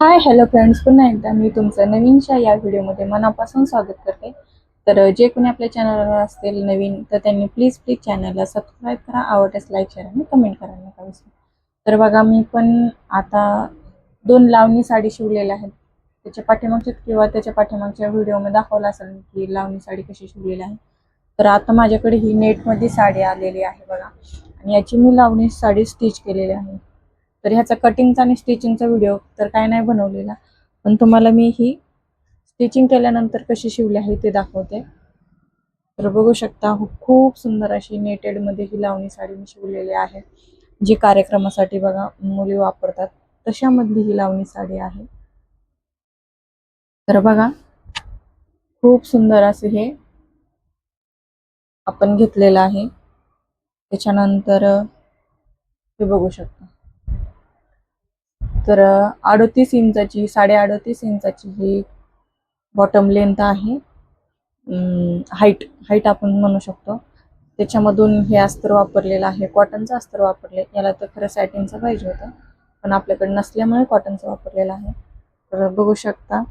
Hi hello friends पुन्हा एकदा मी तुमचं नवीनच्या या व्हिडिओमध्ये मनापासून स्वागत करते. तर जे कोणी आपल्या चॅनलवर असतील नवीन तर त्यांनी प्लीज प्लीज चॅनलला सबस्क्राईब करा. आवडल्यास लाईक शेअर आणि कमेंट करायला नका. विसरू तर बघा मी पण आता दोन लावणी साडी शिवलेल्या आहेत. त्याच्या पाठीमागच्या किंवा त्याच्या पाठीमागच्या व्हिडिओमध्ये दाखवलं असेल की लावणी साडी कशी शिवलेली आहे. तर आता माझ्याकडे ही नेटमध्ये साडी आलेली आहे बघा. आणि याची मी लावणी साडी स्टिच केलेली आहे. तर ह्याचा कटिंगचा आणि स्टिचिंगचा व्हिडिओ तर काय नाही बनवलेला. पण तुम्हाला मी ही स्टिचिंग केल्यानंतर कशी शिवली आहे ते दाखवते. तर बघू शकता हो, खूप सुंदर अशी नेटेडमध्ये ही लावणी साडी मी शिवलेली आहे. जी कार्यक्रमासाठी बघा मुली वापरतात तशामधली ही लावणी साडी आहे. तर बघा खूप सुंदर असे हे आपण घेतलेलं आहे. त्याच्यानंतर हे बघू शकता. तर अडतीस इंचाची साडे अडतीस इंचाची ही बॉटम लेंथ आहे. हाईट हाईट आपण म्हणू शकतो. त्याच्यामधून हे अस्तर वापरलेलं आहे कॉटनचं अस्तर वापरले याला तर खरं सॅटिनचं पाहिजे होतं. पण आपल्याकडे नसल्यामुळे कॉटनचं वापरलेलं आहे. तर बघू शकता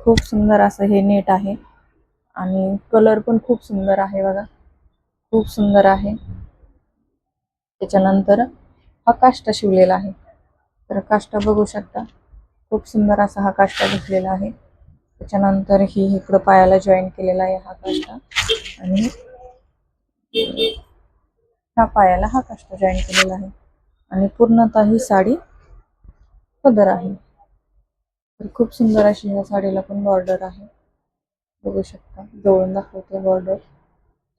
खूप सुंदर असं हे नेट आहे. आणि कलर पण खूप सुंदर आहे बघा. खूप सुंदर आहे. त्याच्यानंतर हा काष्टा शिवलेला आहे. तर काष्टा बघू शकता. खूप सुंदर असा हा काष्टा घेतलेला आहे. त्याच्यानंतर ही इकडं पायाला जॉईन केलेला आहे हा काष्टा. आणि ह्या पायाला हा काष्टा जॉईन केलेला आहे. आणि पूर्णतः ही साडी पदर आहे. तर खूप सुंदर अशी ह्या साडीला पण बॉर्डर आहे. बघू शकता जवळून दाखवते बॉर्डर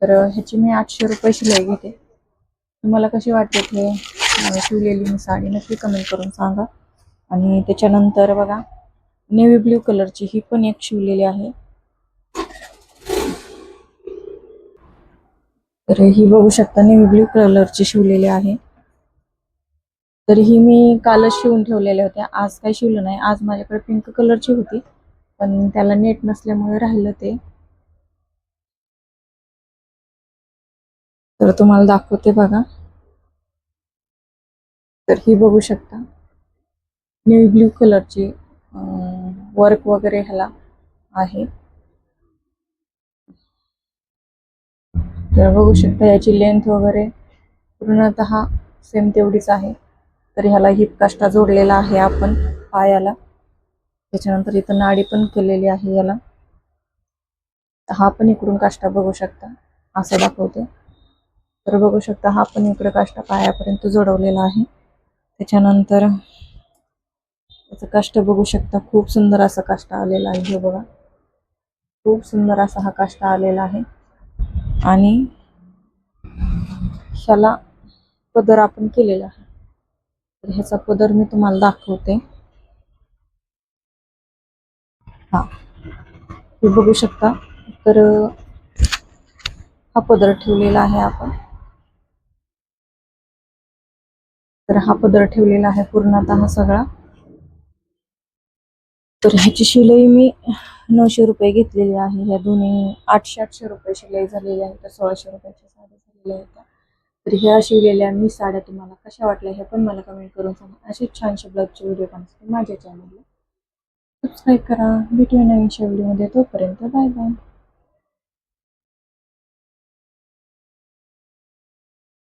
तर ह्याची मी आठशे रुपये शिलाई घेते. तुम्हाला कशी वाटते ते? शिवलेली मी साडी नक्की कमेंट करून सांगा. आणि त्याच्यानंतर बघा नेव्ही ब्ल्यू कलरची ही पण एक शिवलेली आहे. तर ही बघू शकता नेव्ही ब्ल्यू कलरची शिवलेली आहे. तर ही मी कालच शिवून ठेवलेल्या होत्या. आज काही शिवलं नाही. आज माझ्याकडे पिंक कलरची होती. पण त्याला नेट नसल्यामुळे राहिलं ते. तर तुम्हाला दाखवते बघा. तर ही बघू शकता. नेव्ही ब्ल्यू कलरची वर्क वगैरे ह्याला आहे. तर बघू शकता याची लेंथ वगैरे पूर्णतः सेम तेवढीच आहे. तर ह्याला हिप काष्टा जोडलेला आहे आपण पायाला. त्याच्यानंतर इथं नाडी पण केलेली आहे याला. हा पण इकडून काष्टा बघू शकता. असं दाखवते. तर बघू शकता हा पण इकडे काष्टा पायापर्यंत जोडवलेला आहे. त्याच्यानंतर त्याचं काष्ट बघू शकता. खूप सुंदर असा काष्ट आलेला आहे हे बघा. खूप सुंदर असा हा काष्ट आलेला आहे. आणि ह्याला पदर आपण केलेला आहे. तर ह्याचा पदर मी तुम्हाला दाखवते. हा. हे बघू शकता. तर हा पदर ठेवलेला आहे आपण. तर हा पदर ठेवलेला आहे पूर्णतः सगळा. तर ह्याची शिलाई मी नऊशे रुपये घेतलेली आहे. ह्या दोन्ही आठशे आठशे रुपये शिलाई झालेली आहे तर सोळाशे रुपयाच्या साड्या झालेल्या आहेत तर ह्या शिवलेल्या मी साड्या तुम्हाला कशा वाटल्या हे पण मला कमेंट करून सांगा. असेच छानशे ब्लॉगचे व्हिडिओ पाहण्यासाठी माझ्या चॅनलला सबस्क्राईब करा. भेटूया नवीनशा व्हिडिओमध्ये तोपर्यंत बाय बाय